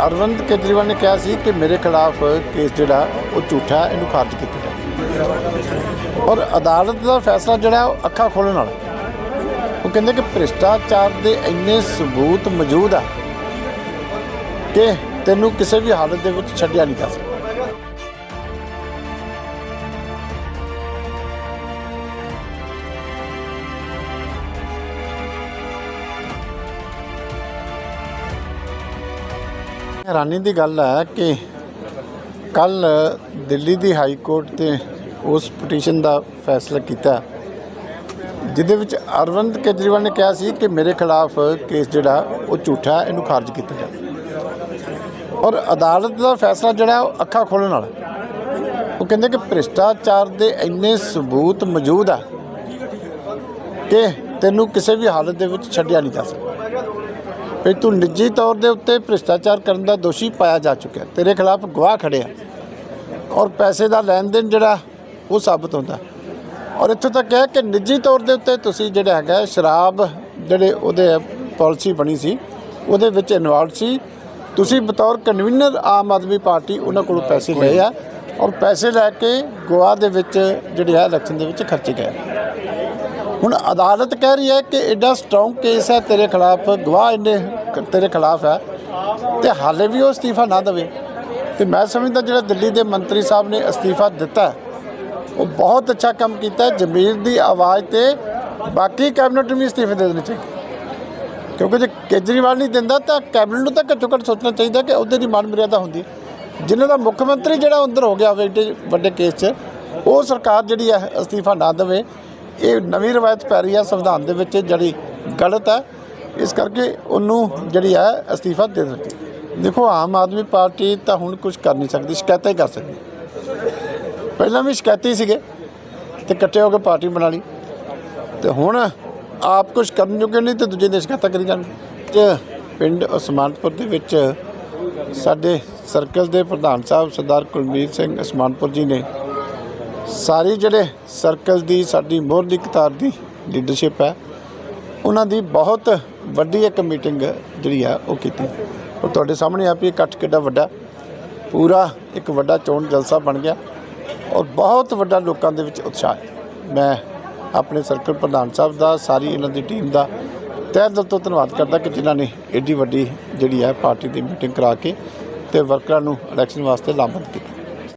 ਅਰਵਿੰਦ ਕੇਜਰੀਵਾਲ ਨੇ ਕਿਹਾ ਸੀ ਕਿ ਮੇਰੇ ਖਿਲਾਫ ਕੇਸ ਜਿਹੜਾ, ਉਹ ਝੂਠਾ ਇਹਨੂੰ ਖਾਰਜ ਕੀਤਾ ਜਾਵੇ। ਔਰ ਅਦਾਲਤ ਦਾ ਫੈਸਲਾ ਜਿਹੜਾ ਉਹ ਅੱਖਾਂ ਖੋਲਣ ਵਾਲਾ ਉਹ ਕਹਿੰਦੇ ਕਿ ਭ੍ਰਿਸ਼ਟਾਚਾਰ ਦੇ ਇੰਨੇ ਸਬੂਤ ਮੌਜੂਦ ਆ ਕਿ ਤੈਨੂੰ ਕਿਸੇ ਵੀ ਹਾਲਤ ਦੇ ਵਿੱਚ ਛੱਡਿਆ ਨਹੀਂ ਜਾ ਸਕਦਾ। ਹੈਰਾਨੀ ਦੀ ਗੱਲ ਹੈ ਕਿ ਕੱਲ ਦਿੱਲੀ ਦੀ ਹਾਈ ਕੋਰਟ ਤੇ ਉਸ ਪਟੀਸ਼ਨ ਦਾ ਫੈਸਲਾ ਕੀਤਾ। ਜਿਹਦੇ ਵਿੱਚ ਅਰਵਿੰਦ ਕੇਜਰੀਵਾਲ ਨੇ ਕਿਹਾ ਸੀ ਕਿ ਮੇਰੇ ਖਿਲਾਫ ਕੇਸ ਜਿਹੜਾ, ਉਹ ਝੂਠਾ ਇਹਨੂੰ ਖਾਰਜ ਕੀਤਾ ਜਾਵੇ। ਔਰ ਅਦਾਲਤ ਦਾ ਫੈਸਲਾ ਜਿਹੜਾ ਉਹ ਅੱਖਾਂ ਖੋਲ੍ਹਣ ਵਾਲਾ। ਉਹ ਕਹਿੰਦੇ ਕਿ ਭ੍ਰਿਸ਼ਟਾਚਾਰ ਦੇ ਇੰਨੇ ਸਬੂਤ ਮੌਜੂਦ ਆ ਕਿ ਤੈਨੂੰ ਕਿਸੇ ਵੀ ਹਾਲਤ ਦੇ ਵਿੱਚ ਛੱਡਿਆ ਨਹੀਂ ਜਾ ਸਕਦਾ। ਵੀ ਤੂੰ ਨਿੱਜੀ ਤੌਰ ਦੇ ਉੱਤੇ ਭ੍ਰਿਸ਼ਟਾਚਾਰ ਕਰਨ ਦਾ ਦੋਸ਼ੀ ਪਾਇਆ ਜਾ ਚੁੱਕਿਆ। ਤੇਰੇ ਖਿਲਾਫ ਗਵਾਹ ਖੜਿਆ ਔਰ ਪੈਸੇ ਦਾ ਲੈਣ ਦੇਣ ਜਿਹੜਾ, ਉਹ ਸਾਬਤ ਹੁੰਦਾ। ਔਰ ਇੱਥੋਂ ਤੱਕ ਹੈ ਕਿ ਨਿੱਜੀ ਤੌਰ ਦੇ ਉੱਤੇ ਤੁਸੀਂ ਜਿਹੜਾ ਹੈਗਾ ਸ਼ਰਾਬ, ਜਿਹੜੇ ਉਹਦੇ ਪਾਲਿਸੀ ਬਣੀ ਸੀ, ਉਹਦੇ ਵਿੱਚ ਇਨਵੋਲਵ ਸੀ। ਤੁਸੀਂ ਬਤੌਰ ਕਨਵੀਨਰ ਆਮ ਆਦਮੀ ਪਾਰਟੀ ਉਹਨਾਂ ਕੋਲੋਂ ਪੈਸੇ ਲਏ ਆ ਔਰ ਪੈਸੇ ਲੈ ਕੇ ਗੋਆ ਦੇ ਵਿੱਚ ਜਿਹੜੇ ਹੈ ਇਲੈਕਸ਼ਨ ਦੇ ਵਿੱਚ ਖਰਚੇ ਗਏ ਹੁਣ ਅਦਾਲਤ ਕਹਿ ਰਹੀ ਹੈ ਕਿ ਐਡਾ ਸਟਰੋਂਗ ਕੇਸ ਹੈ, ਤੇਰੇ ਖਿਲਾਫ ਗਵਾਹ ਇੰਨੇ ਤੇਰੇ ਖਿਲਾਫ ਹੈ ਤੇ ਹਾਲੇ ਵੀ ਉਹ ਅਸਤੀਫਾ ਨਾ ਦੇਵੇ। ਤੇ ਮੈਂ ਸਮਝਦਾ ਜਿਹੜਾ ਦਿੱਲੀ ਦੇ ਮੰਤਰੀ ਸਾਹਿਬ ਨੇ ਅਸਤੀਫਾ ਦਿੱਤਾ ਉਹ ਬਹੁਤ ਅੱਛਾ ਕੰਮ ਕੀਤਾ ਜ਼ਮੀਰ ਦੀ ਆਵਾਜ਼ ਤੇ ਬਾਕੀ ਕੈਬਨਿਟ ਨੂੰ ਵੀ ਅਸਤੀਫੇ ਦੇ ਦੇਣੇ ਚਾਹੀਦੇ। ਕਿਉਂਕਿ ਜੇ ਕੇਜਰੀਵਾਲ ਨਹੀਂ ਦਿੰਦਾ ਤਾਂ ਕੈਬਨਿਟ ਨੂੰ ਤਾਂ ਘੱਟੋ ਘੱਟ ਸੋਚਣਾ ਚਾਹੀਦਾ ਕਿ ਉਹਦੇ ਦੀ ਮਾਨ ਮਰਿਆਦਾ ਹੁੰਦੀ। ਹੈ। ਜਿਨ੍ਹਾਂ ਦਾ ਮੁੱਖ ਮੰਤਰੀ ਜਿਹੜਾ ਅੰਦਰ ਹੋ ਗਿਆ ਹੋਵੇ ਵੱਡੇ ਕੇਸ 'ਚ, ਉਹ ਸਰਕਾਰ ਜਿਹੜੀ ਹੈ ਅਸਤੀਫਾ ਨਾ ਦੇਵੇ। ਇਹ ਨਵੀਂ ਰਵਾਇਤ ਪੈ ਰਹੀ ਹੈ ਸੰਵਿਧਾਨ ਦੇ ਵਿੱਚ ਜਿਹੜੀ ਗਲਤ ਹੈ। ਇਸ ਕਰਕੇ ਉਹਨੂੰ ਜਿਹੜੀ ਹੈ ਅਸਤੀਫਾ ਦੇ ਦਿੱਤੀ। ਦੇਖੋ, ਆਮ ਆਦਮੀ ਪਾਰਟੀ ਤਾਂ ਹੁਣ ਕੁਝ ਕਰ ਨਹੀਂ ਸਕਦੀ, ਸ਼ਿਕਾਇਤਾਂ ਹੀ ਕਰ ਸਕਦੀ। ਪਹਿਲਾਂ ਵੀ ਸ਼ਿਕਾਇਤੀ ਸੀਗੇ ਤੇ ਇਕੱਠੇ ਹੋ ਕੇ ਪਾਰਟੀ ਬਣਾ ਲਈ। ਤੇ ਹੁਣ ਆਪ ਕੁਝ ਕਰਨ ਜੋਗੇ ਨਹੀਂ ਤੇ ਦੂਜੇ ਦੇ ਸ਼ਿਕਾਇਤਾਂ ਕਰੀ ਜਾਣਗੇ। ਪਿੰਡ ਅਸਮਾਨਪੁਰ ਦੇ ਵਿੱਚ ਸਾਡੇ ਸਰਕਲ ਦੇ ਪ੍ਰਧਾਨ ਸਾਹਿਬ ਸਰਦਾਰ ਕੁਲਮੀਤ ਸਿੰਘ ਅਸਮਾਨਪੁਰ ਜੀ ਨੇ ਸਾਰੀ ਜਿਹੜੇ ਸਰਕਲ ਦੀ ਸਾਡੀ ਮੋਹਰ ਦੀ ਕਤਾਰ ਦੀ ਲੀਡਰਸ਼ਿਪ ਹੈ, ਉਹਨਾਂ ਦੀ ਬਹੁਤ ਵੱਡੀ ਇੱਕ ਮੀਟਿੰਗ ਜਿਹੜੀ ਆ ਉਹ ਕੀਤੀ। ਉਹ ਤੁਹਾਡੇ ਸਾਹਮਣੇ ਆ ਵੀ ਇਕੱਠ ਕਿੱਡਾ ਵੱਡਾ, ਪੂਰਾ ਇੱਕ ਵੱਡਾ ਚੋਣ ਜਲਸਾ ਬਣ ਗਿਆ ਔਰ ਬਹੁਤ ਵੱਡਾ ਲੋਕਾਂ ਦੇ ਵਿੱਚ ਉਤਸ਼ਾਹ ਹੈ। ਮੈਂ ਆਪਣੇ ਸਰਕਲ ਪ੍ਰਧਾਨ ਸਾਹਿਬ ਦਾ, ਸਾਰੀ ਇਹਨਾਂ ਦੀ ਟੀਮ ਦਾ। ਤਹਿ ਦਿਲ ਤੋਂ ਧੰਨਵਾਦ ਕਰਦਾ ਕਿ ਜਿਨ੍ਹਾਂ ਨੇ ਏਡੀ ਵੱਡੀ ਜਿਹੜੀ ਹੈ ਪਾਰਟੀ ਦੀ ਮੀਟਿੰਗ ਕਰਾ ਕੇ ਤੇ ਵਰਕਰਾਂ ਨੂੰ ਇਲੈਕਸ਼ਨ ਵਾਸਤੇ ਲਾਮਬੰਦ ਕੀਤਾ।